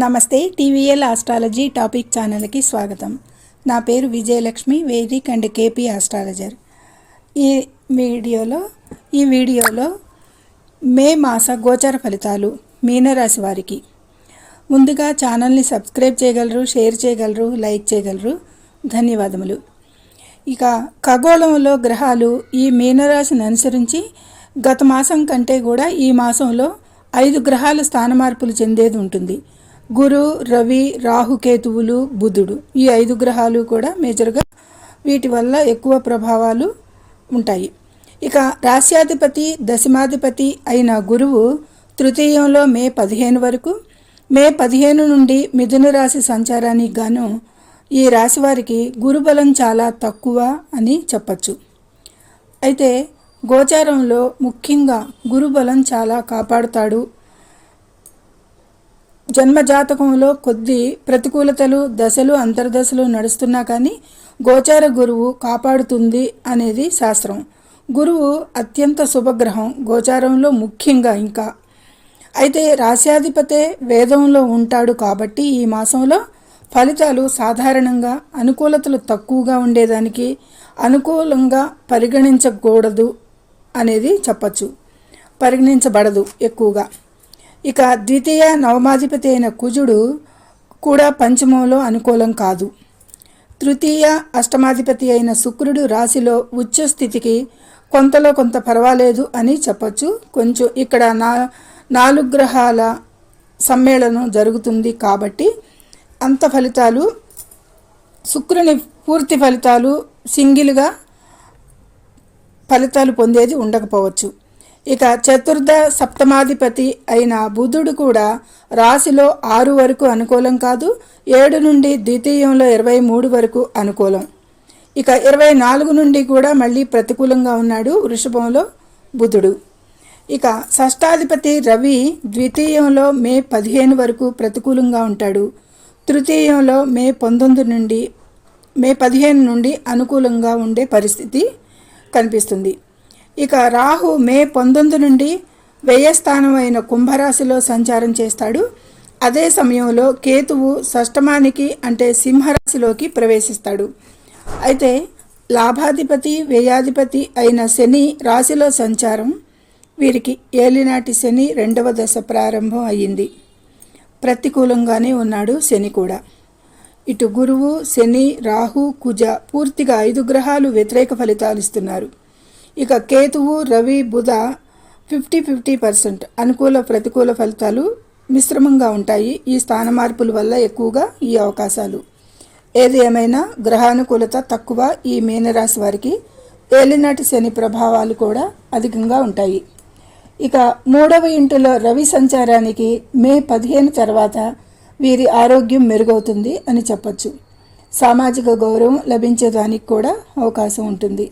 నమస్తే TVL astrology topic ఛానల్కి స్వాగతం. నా పేరు Vijayalakshmi Vedic and KP astrologer. ఈ వీడియోలో ఈ వీడియోలో మే మాస గోచర ఫలితాలు మీనరాశి వారికి. ముందుగా ఛానల్ని సబ్స్క్రైబ్ చేయగలరు షేర్ చేయగలరు లైక్ చేయగలరు. ధన్యవాదములు. ఇక ఖగోళంలో గ్రహాలు ఈ మీనరాశిని అనుసరించి గత మాసం కంటే కూడా ఈ మాసంలో ఐదు గ్రహాలు స్థాన మార్పులు చెందేది ఉంటుంది. గురు రవి రాహుకేతువులు బుధుడు ఈ ఐదు గ్రహాలు కూడా మేజర్గా వీటి వల్ల ఎక్కువ ప్రభావాలు ఉంటాయి. ఇక రాశ్యాధిపతి దశమాధిపతి అయిన గురువు తృతీయంలో మే పదిహేను వరకు మే పదిహేను నుండి మిథున రాశి సంచారానికి గాను ఈ రాశి వారికి గురుబలం చాలా తక్కువ అని చెప్పచ్చు. అయితే గోచారంలో ముఖ్యంగా గురుబలం చాలా కాపాడుతాడు జన్మజాతకంలో కొద్ది ప్రతికూలతలు దశలు అంతర్దశలు నడుస్తున్నా కానీ గోచార గురువు కాపాడుతుంది అనేది శాస్త్రం. గురువు అత్యంత శుభగ్రహం గోచారంలో ముఖ్యంగా ఇంకా. అయితే రాశ్యాధిపతే వేదంలో ఉంటాడు కాబట్టి ఈ మాసంలో ఫలితాలు సాధారణంగా అనుకూలతలు తక్కువగా ఉండేదానికి అనుకూలంగా పరిగణించకూడదు అనేది చెప్పచ్చు. పరిగణించబడదు ఎక్కువగా. ఇక ద్వితీయ నవమాధిపతి అయిన కుజుడు కూడా పంచమంలో అనుకూలం కాదు. తృతీయ అష్టమాధిపతి అయిన శుక్రుడు రాశిలో ఉచ్చ స్థితికి కొంతలో కొంత పర్వాలేదు అని చెప్పచ్చు. కొంచెం ఇక్కడ నా నాలుగు గ్రహాల సమ్మేళనం జరుగుతుంది కాబట్టి అంత ఫలితాలు శుక్రుని పూర్తి ఫలితాలు సింగిల్గా ఫలితాలు పొందేది ఉండకపోవచ్చు. ఇక చతుర్థ సప్తమాధిపతి అయిన బుధుడు కూడా రాశిలో ఆరు వరకు అనుకూలం కాదు ఏడు నుండి ద్వితీయంలో ఇరవై మూడు వరకు అనుకూలం. ఇక ఇరవై నాలుగు నుండి కూడా మళ్ళీ ప్రతికూలంగా ఉన్నాడు వృషభంలో బుధుడు. ఇక షష్టాధిపతి రవి ద్వితీయంలో మే పదిహేను వరకు ప్రతికూలంగా ఉంటాడు. తృతీయంలో మే పంతొమ్మిది నుండి మే పదిహేను నుండి అనుకూలంగా ఉండే పరిస్థితి కనిపిస్తుంది. ఇక రాహు మే పంతొమ్మిది నుండి వ్యయస్థానం అయిన కుంభరాశిలో సంచారం చేస్తాడు. అదే సమయంలో కేతువు షష్టమానికి అంటే సింహరాశిలోకి ప్రవేశిస్తాడు. అయితే లాభాధిపతి వ్యయాధిపతి అయిన శని రాశిలో సంచారం వీరికి ఏలినాటి శని రెండవ దశ ప్రారంభం అయ్యింది. ప్రతికూలంగానే ఉన్నాడు శని కూడా. ఇటు గురువు శని రాహు కుజ పూర్తిగా ఐదు గ్రహాలు వ్యతిరేక ఫలితాలు ఇస్తున్నారు. ఇక కేతువు రవి బుధ ఫిఫ్టీ ఫిఫ్టీ పర్సెంట్. అనుకూల ప్రతికూల ఫలితాలు మిశ్రమంగా ఉంటాయి. ఈ స్థాన మార్పుల వల్ల ఎక్కువగా ఈ అవకాశాలు. ఏది ఏమైనా గ్రహానుకూలత తక్కువ ఈ మీనరాశి వారికి ఏలినాటి శని ప్రభావాలు కూడా అధికంగా ఉంటాయి. ఇక మూడవ ఇంటిలో రవి సంచారానికి మే పదిహేను తర్వాత వీరి ఆరోగ్యం మెరుగవుతుంది అని చెప్పచ్చు. సామాజిక గౌరవం లభించేదానికి కూడా అవకాశం ఉంటుంది.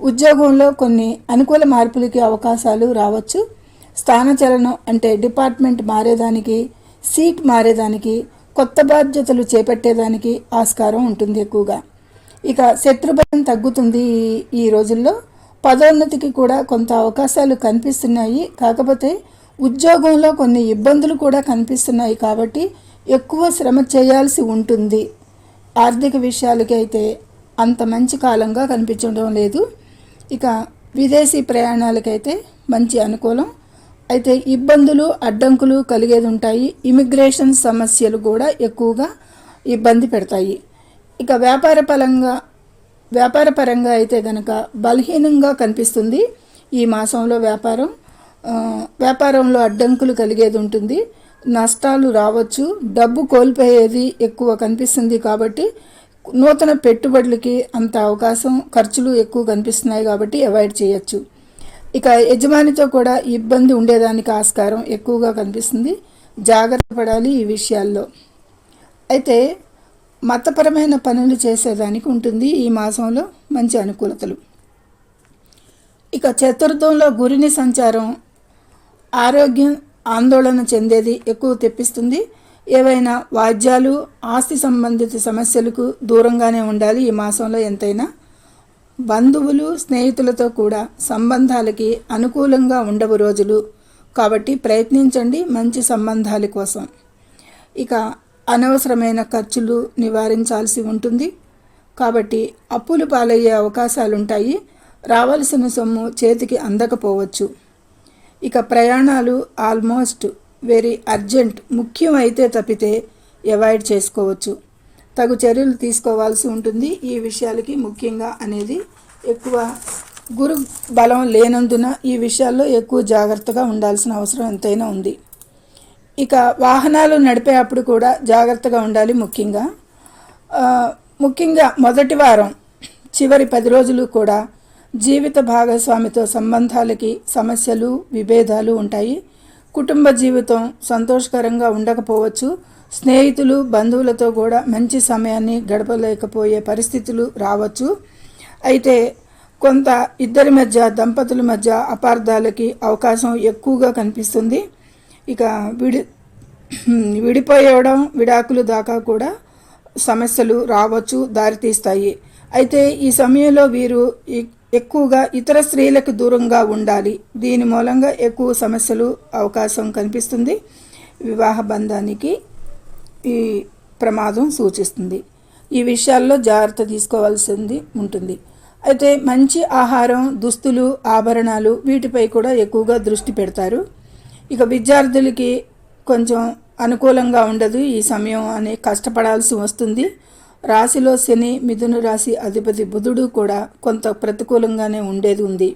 ఉద్యోగంలో కొన్ని అనుకూల మార్పులకి అవకాశాలు రావచ్చు. స్థానచలనం అంటే డిపార్ట్మెంట్ మారేదానికి సీట్ మారేదానికి కొత్త బాధ్యతలు చేపట్టేదానికి ఆస్కారం ఉంటుంది ఎక్కువగా. ఇక శత్రుభయం తగ్గుతుంది ఈ- ఈ రోజుల్లో. పదోన్నతికి కూడా కొంత అవకాశాలు కనిపిస్తున్నాయి. కాకపోతే ఉద్యోగంలో కొన్ని ఇబ్బందులు కూడా కనిపిస్తున్నాయి కాబట్టి ఎక్కువ శ్రమ చేయాల్సి ఉంటుంది. ఆర్థిక విషయాలకి అయితే అంత మంచి కాలంగా కనిపించడం లేదు. ఇక విదేశీ ప్రయాణాలకైతే మంచి అనుకూలం. అయితే ఇబ్బందులు అడ్డంకులు కలిగేది ఉంటాయి ఇమిగ్రేషన్ సమస్యలు కూడా ఎక్కువగా ఇబ్బంది పెడతాయి. ఇక వ్యాపార పరంగా వ్యాపార పరంగా అయితే గనక బలహీనంగా కనిపిస్తుంది ఈ మాసంలో వ్యాపారం. వ్యాపారంలో అడ్డంకులు కలిగేది ఉంటుంది నష్టాలు రావచ్చు. డబ్బు కోల్పోయేది ఎక్కువ కనిపిస్తుంది కాబట్టి నూతన పెట్టుబడులకి అంత అవకాశం ఖర్చులు ఎక్కువ కనిపిస్తున్నాయి కాబట్టి అవాయిడ్ చేయొచ్చు. ఇక యజమానితో కూడా ఇబ్బంది ఉండేదానికి ఆస్కారం ఎక్కువగా కనిపిస్తుంది. జాగ్రత్త పడాలి ఈ విషయాల్లో. అయితే మతపరమైన పనులు చేసేదానికి ఉంటుంది ఈ మాసంలో మంచి అనుకూలతలు. ఇక చతుర్థంలో గురిని సంచారం ఆరోగ్యం ఆందోళన చెందేది ఎక్కువ తెప్పిస్తుంది. ఏవైనా వాద్యాలు ఆస్తి సంబంధిత సమస్యలకు దూరంగానే ఉండాలి ఈ మాసంలో ఎంతైనా. బంధువులు స్నేహితులతో కూడా సంబంధాలకి అనుకూలంగా ఉండవు రోజులు. కాబట్టి ప్రయత్నించండి మంచి సంబంధాల కోసం. ఇక అనవసరమైన ఖర్చులు నివారించాల్సి ఉంటుంది. కాబట్టి అప్పులు పాలయ్యే అవకాశాలుంటాయి. రావాల్సిన సొమ్ము చేతికి అందకపోవచ్చు. ఇక ప్రయాణాలు ఆల్మోస్ట్ వెరీ అర్జెంట్ ముఖ్యం అయితే తప్పితే అవాయిడ్ చేసుకోవచ్చు. తగు చర్యలు తీసుకోవాల్సి ఉంటుంది. ఈ విషయాలకి ముఖ్యంగా అనేది ఎక్కువ గురు బలం లేనందున ఈ విషయాల్లో ఎక్కువ జాగ్రత్తగా ఉండాల్సిన అవసరం ఎంతైనా ఉంది. ఇక వాహనాలు నడిపేటప్పుడు కూడా జాగ్రత్తగా ఉండాలి ముఖ్యంగా. ముఖ్యంగా మొదటి వారం చివరి పది రోజులు కూడా జీవిత భాగస్వామితో సంబంధాలకి సమస్యలు విభేదాలు ఉంటాయి. కుటుంబ జీవితం సంతోషకరంగా ఉండకపోవచ్చు. స్నేహితులు బంధువులతో కూడా మంచి సమయాన్ని గడపలేకపోయే పరిస్థితులు రావచ్చు. అయితే కొంత ఇద్దరి మధ్య దంపతుల మధ్య అపార్థాలకి అవకాశం ఎక్కువగా కనిపిస్తుంది. ఇక విడి విడిపోయడం విడాకులు దాకా కూడా సమస్యలు రావచ్చు దారితీస్తాయి. అయితే ఈ సమయంలో వీరు ఎక్కువగా ఇతర స్త్రీలకు దూరంగా ఉండాలి. దీని మూలంగా ఎక్కువ సమస్యలు అవకాశం కనిపిస్తుంది. వివాహ బంధానికి ఈ ప్రమాదం సూచిస్తుంది. ఈ విషయాల్లో జాగ్రత్త తీసుకోవాల్సింది ఉంటుంది. అయితే మంచి ఆహారం దుస్తులు ఆభరణాలు వీటిపై కూడా ఎక్కువగా దృష్టి పెడతారు. ఇక విద్యార్థులకి కొంచెం అనుకూలంగా ఉండదు. ఈ సమయం అనే కష్టపడాల్సి వస్తుంది. రాశిలో శని మిథున రాశి అధిపతి బుధుడు కూడా కొంత ప్రతికూలంగానే ఉండేది ఉంది.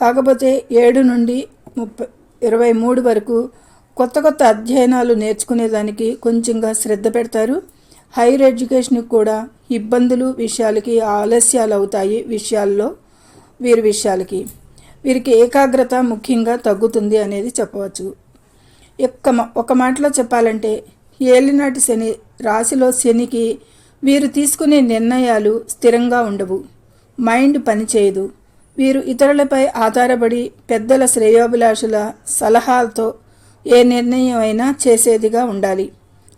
కాకపోతే ఏడు నుండి ముప్పై ఇరవై మూడు వరకు కొత్త కొత్త అధ్యయనాలు నేర్చుకునేదానికి కొంచెంగా శ్రద్ధ పెడతారు. హైయర్ ఎడ్యుకేషన్కి కూడా ఇబ్బందులు విషయాలకి ఆలస్యాలు అవుతాయి విషయాల్లో వీరి విషయాలకి. వీరికి ఏకాగ్రత ముఖ్యంగా తగ్గుతుంది అనేది చెప్పవచ్చు. ఒక్క ఒక మాటలో చెప్పాలంటే ఏలినాటి శని రాశిలో శనికి వీరు తీసుకునే నిర్ణయాలు స్థిరంగా ఉండవు. మైండ్ పనిచేయదు. వీరు ఇతరులపై ఆధారపడి పెద్దల శ్రేయోభిలాషుల సలహాలతో ఏ నిర్ణయం అయినా చేసేదిగా ఉండాలి.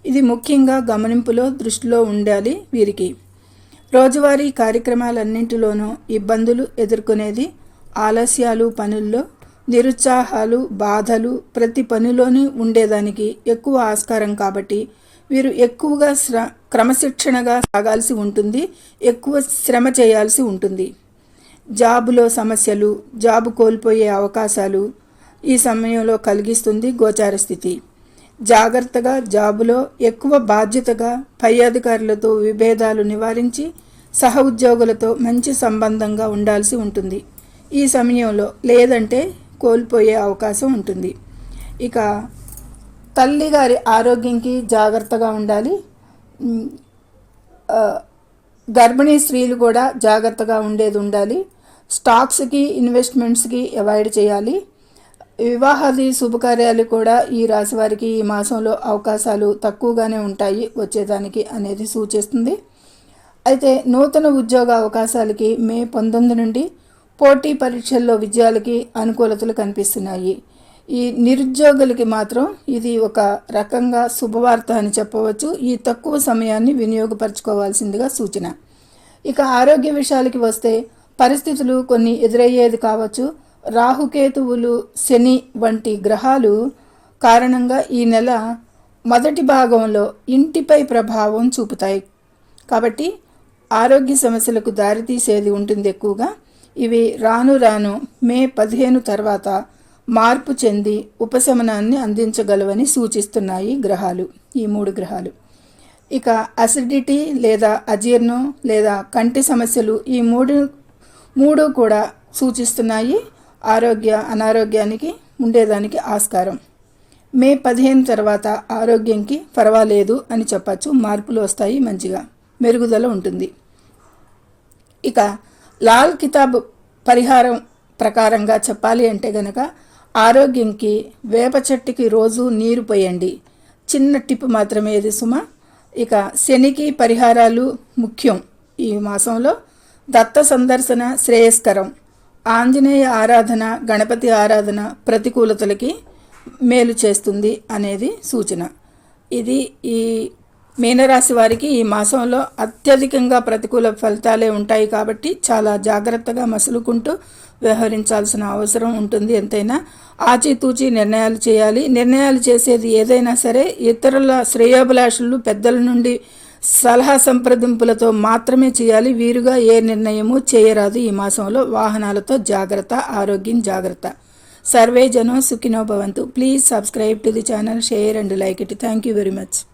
ఇది ముఖ్యంగా గమనింపులో దృష్టిలో ఉండాలి వీరికి. రోజువారీ కార్యక్రమాలన్నింటిలోనూ ఇబ్బందులు ఎదుర్కొనేది ఆలస్యాలు పనుల్లో నిరుత్సాహాలు బాధలు ప్రతి పనిలోనూ ఉండేదానికి ఎక్కువ ఆస్కారం కాబట్టి వీరు ఎక్కువగా శ్ర క్రమశిక్షణగా సాగాల్సి ఉంటుంది ఎక్కువ శ్రమ చేయాల్సి ఉంటుంది. జాబులో సమస్యలు జాబు కోల్పోయే అవకాశాలు ఈ సమయంలో కలిగిస్తుంది గోచార స్థితి. జాగ్రత్తగా జాబులో ఎక్కువ బాధ్యతగా పై అధికారులతో విభేదాలు నివారించి సహ ఉద్యోగులతో మంచి సంబంధంగా ఉండాల్సి ఉంటుంది. ఈ సమయంలో లేదంటే కోల్పోయే అవకాశం ఉంటుంది. ఇక తల్లి గారి ఆరోగ్యంకి జాగ్రత్తగా ఉండాలి. గర్భిణీ స్త్రీలు కూడా జాగ్రత్తగా ఉండేది ఉండాలి. స్టాక్స్కి ఇన్వెస్ట్మెంట్స్కి అవాయిడ్ చేయాలి. వివాహాది శుభకార్యాలు కూడా ఈ రాశి వారికి ఈ మాసంలో అవకాశాలు తక్కువగానే ఉంటాయి వచ్చేదానికి అనేది సూచిస్తుంది. అయితే నూతన ఉద్యోగ అవకాశాలకి మే పంతొమ్మిది నుండి పోటీ పరీక్షల్లో విజయాలకి అనుకూలతలు కనిపిస్తున్నాయి. ఈ నిరుద్యోగులకి మాత్రం ఇది ఒక రకంగా శుభవార్త అని చెప్పవచ్చు. ఈ తక్కువ సమయాన్ని వినియోగపరచుకోవాల్సిందిగా సూచన. ఇక ఆరోగ్య విషయాలకి వస్తే పరిస్థితులు కొన్ని ఎదురయ్యేది కావచ్చు. రాహుకేతువులు శని వంటి గ్రహాలు కారణంగా ఈ నెల మొదటి భాగంలో ఇంటిపై ప్రభావం చూపుతాయి. కాబట్టి ఆరోగ్య సమస్యలకు దారితీసేది ఉంటుంది ఎక్కువగా. ఇవి రాను రాను మే పదిహేను తర్వాత మార్పు చెంది ఉపశమనాన్ని అందించగలవని సూచిస్తున్నాయి గ్రహాలు ఈ మూడు గ్రహాలు. ఇక అసిడిటీ లేదా అజీర్ణం లేదా కంటి సమస్యలు ఈ మూడు మూడు కూడా సూచిస్తున్నాయి. ఆరోగ్య అనారోగ్యానికి ఉండేదానికి ఆస్కారం. మే పదిహేను తర్వాత ఆరోగ్యంకి పర్వాలేదు అని చెప్పచ్చు. మార్పులు వస్తాయి మంచిగా. మెరుగుదల ఉంటుంది. ఇక లాల్ కితాబ్ పరిహారం ప్రకారంగా చెప్పాలి అంటే గనక ఆరోగ్యంకి వేప చెట్టుకి రోజు నీరు పోయండి. చిన్న టిప్ మాత్రమే ఇది సుమ. ఇక శనికి పరిహారాలు ముఖ్యం ఈ మాసంలో. దత్త సందర్శన శ్రేయస్కరం. ఆంజనేయ ఆరాధన గణపతి ఆరాధన ప్రతికూలతలకి మేలు చేస్తుంది అనేది సూచన. ఇది ఈ మీనరాశి వారికి ఈ మాసంలో అత్యధికంగా ప్రతికూల ఫలితాలే ఉంటాయి కాబట్టి చాలా జాగ్రత్తగా మసులుకుంటూ వ్యవహరించాల్సిన అవసరం ఉంటుంది ఎంతైనా. ఆచితూచి నిర్ణయాలు చేయాలి. నిర్ణయాలు చేసేది ఏదైనా సరే ఇతరుల శ్రేయోభిలాషులు పెద్దల నుండి సలహా సంప్రదింపులతో మాత్రమే చేయాలి. వీరుగా ఏ నిర్ణయము చేయరాదు ఈ మాసంలో. వాహనాలతో జాగ్రత్త ఆరోగ్యం జాగ్రత్త. సర్వే జనం సుఖినో భవంతు. Please subscribe to the channel share and like it. Thank you very much.